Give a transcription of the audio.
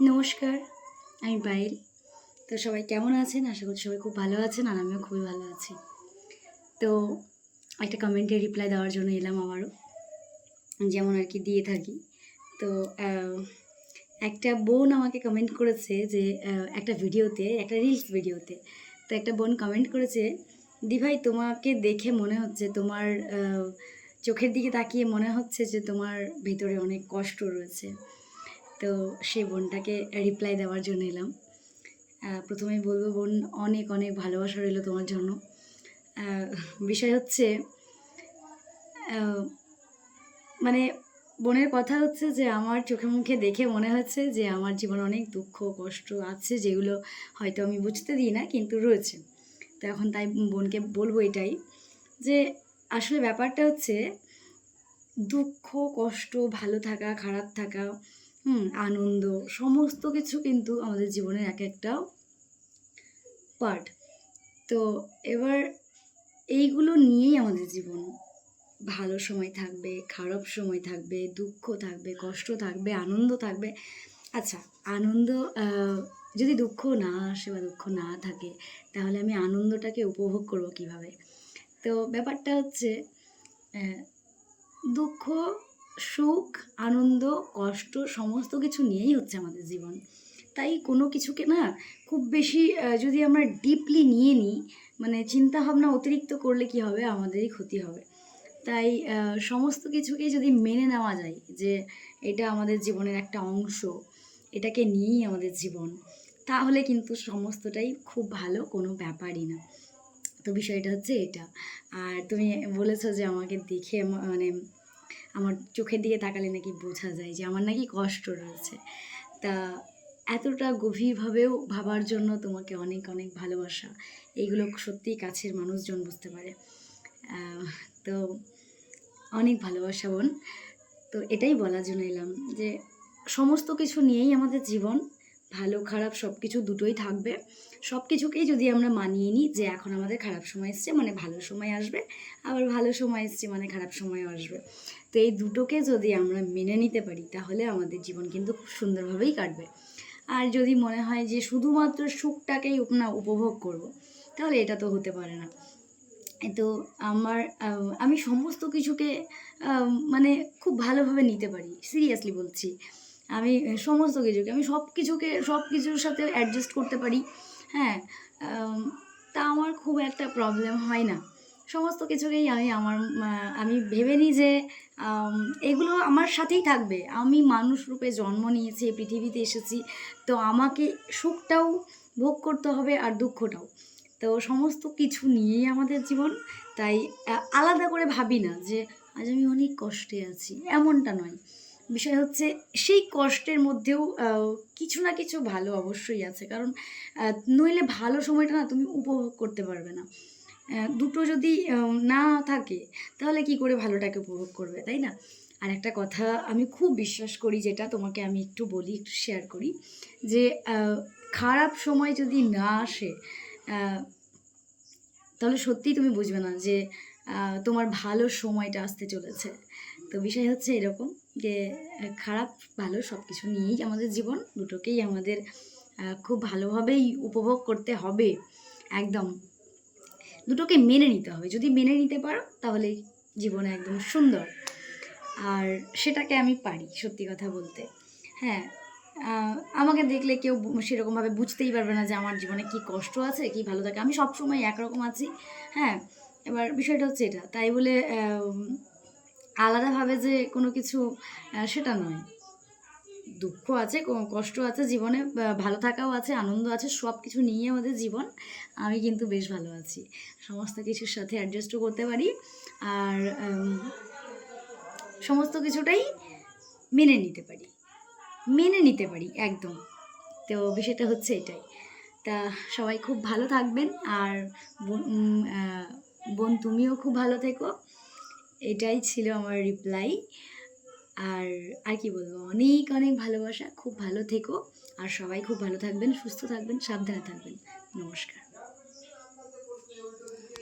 নমস্কার, আমি পায়েল তো সবাই কেমন আছেন? আশা করছি সবাই খুব ভালো আছেন আর আমিও খুবই ভালো আছি। তো একটা কমেন্টে রিপ্লাই দেওয়ার জন্য এলাম আবারও, যেমন আর কি দিয়ে থাকি। তো একটা বোন আমাকে কমেন্ট করেছে যে একটা ভিডিওতে, একটা রিলস ভিডিওতে, তো একটা বোন কমেন্ট করেছে দি ভাই তোমাকে দেখে মনে হচ্ছে তোমার চোখের দিকে তাকিয়ে মনে হচ্ছে যে তোমার ভিতরে অনেক কষ্ট রয়েছে। তো সেই বোনটাকে রিপ্লাই দেওয়ার জন্য এলাম। প্রথমেই বলব, বোন, অনেক অনেক ভালোবাসা রইল তোমার জন্য। বিষয় হচ্ছে মানে বোনের কথা হচ্ছে যে, আমার চোখে মুখে দেখে মনে হচ্ছে যে, আমার জীবনে অনেক দুঃখ, কষ্ট আছে যেগুলো হয়তো আমি বুঝতে দিই না, কিন্তু রয়েছে। তো এখন তাই বোনকে বলব এটাই যে, আসলে ব্যাপারটা হচ্ছে, দুঃখ, কষ্ট, ভালো থাকা, খারাপ থাকা হুম, আনন্দ, সমস্ত কিছু কিন্তু আমাদের জীবনের এক একটা পার্ট তো এবার এইগুলো নিয়েই আমাদের জীবন। ভালো সময় থাকবে, খারাপ সময় থাকবে, দুঃখ থাকবে, কষ্ট থাকবে, আনন্দ থাকবে। আচ্ছা আনন্দ যদি দুঃখ না আসে বা দুঃখ না থাকে, তাহলে আমি আনন্দটাকে উপভোগ করব কীভাবে? তো ব্যাপারটা হচ্ছে দুঃখ সুখ, আনন্দ, কষ্ট, সমস্ত কিছু নিয়েই হচ্ছে আমাদের জীবন। তাই কোনো কিছুকে না খুব বেশি যদি আমরা ডিপলি নিয়ে নিই মানে চিন্তা ভাবনা অতিরিক্ত করলে কি হবে? আমাদেরই ক্ষতি হবে। তাই সমস্ত কিছুকেই যদি মেনে নেওয়া যায় যে এটা আমাদের জীবনের একটা অংশ, এটাকে নিয়েই আমাদের জীবন, তাহলে কিন্তু সমস্তটাই খুব ভালো, কোনো ব্যাপারই না। তো বিষয়টা হচ্ছে এটা। আর তুমি বলেছ যে আমাকে দেখে মানে আমার চোখের দিকে তাকালে নাকি বোঝা যায় যে আমার নাকি কষ্ট রয়েছে। তা এতটা গভীরভাবেও ভাবার জন্য তোমাকে অনেক অনেক ভালোবাসা। এইগুলো সত্যিই কাছের মানুষজন বুঝতে পারে। তো অনেক ভালোবাসা বোন। তো এটাই বলার জন্য এলাম যে সমস্ত কিছু নিয়েই আমাদের জীবন ভালো, খারাপ সব কিছু দুটোই থাকবে। সব কিছুকেই যদি আমরা মানিয়ে নিই যে এখন আমাদের খারাপ সময় এসছে মানে ভালো সময় আসবে, আবার ভালো সময় এসছে মানে খারাপ সময়ও আসবে। তো এই দুটোকে যদি আমরা মেনে নিতে পারি, তাহলে আমাদের জীবন কিন্তু খুব সুন্দরভাবেই কাটবে। আর যদি মনে হয় যে শুধুমাত্র সুখটাকেই না, উপভোগ করব, তাহলে এটা তো হতে পারে না। তো আমার আমি সমস্ত কিছুকে মানে খুব ভালোভাবে নিতে পারি। সিরিয়াসলি বলছি। আমি সমস্ত কিছুকে, আমি সব কিছুকে সব কিছুর সাথে অ্যাডজাস্ট করতে পারি। হ্যাঁ তা আমার খুব একটা প্রবলেম হয় না। সমস্ত কিছুকেই আমি আমার আমি ভেবে নিই যে এগুলো আমার সাথেই থাকবে। আমি মানুষ রূপে জন্ম নিয়েছি পৃথিবীতে এসেছি, তো আমাকে সুখটাও ভোগ করতে হবে আর দুঃখটাও। তো সমস্ত কিছু নিয়েই আমাদের জীবন, তাই আলাদা করে ভাবি না যে, আজ আমি অনেক কষ্টে আছি। এমনটা নয়। বিষয় হচ্ছে সেই কষ্টের মধ্যেও কিছু না কিছু ভালো অবশ্যই আছে। কারণ নইলে ভালো সময়টা না তুমি উপভোগ করতে পারবে না। দুটো যদি না থাকে, তাহলে কি করে ভালোটাকে উপভোগ করবে, তাই না? আর একটা কথা আমি খুব বিশ্বাস করি, যেটা তোমাকে আমি একটু বলি, একটু শেয়ার করি, যে খারাপ সময় যদি না আসে তাহলে সত্যিই তুমি বুঝবে না যে তোমার ভালো সময়টা আসতে চলেছে। তো বিষয় হচ্ছে এরকম যে খারাপ, ভালো সব কিছু নিয়েই আমাদের জীবন, দুটোকেই আমাদের খুব ভালোভাবেই উপভোগ করতে হবে, একদম। দুটোকে মেনে নিতে হবে। যদি মেনে নিতে পারো, তাহলে জীবন একদম সুন্দর। আর সেটাকে আমি পারি, সত্যি কথা বলতে। হ্যাঁ আমাকে দেখলে কেউ সেরকমভাবে বুঝতেই পারবে না যে আমার জীবনে কি কষ্ট আছে, কি ভালো থাকে। আমি সবসময় একরকম আছি। হ্যাঁ এবার বিষয়টা হচ্ছে এটা। তাই বলে আলাদাভাবে যে কোনো কিছু সেটা নয়। দুঃখ আছে কষ্ট আছে, জীবনে ভালো থাকাও আছে, আনন্দ আছে সব কিছু নিয়ে আমাদের জীবন। আমি কিন্তু বেশ ভালো আছি। সমস্ত কিছুর সাথে অ্যাডজাস্টও করতে পারি। আর সমস্ত কিছুটাই মেনে নিতে পারি। মেনে নিতে পারি, একদম। তো বিষয়টা হচ্ছে এটাই। তা সবাই খুব ভালো থাকবেন। আর বোন- তুমিও খুব ভালো থেকো। এটাই ছিল আমার রিপ্লাই আর আর কি বলব? অনেক অনেক ভালোবাসা। খুব ভালো থেকো। আর সবাই খুব ভালো থাকবেন, সুস্থ থাকবেন, সাবধানে থাকবেন। নমস্কার।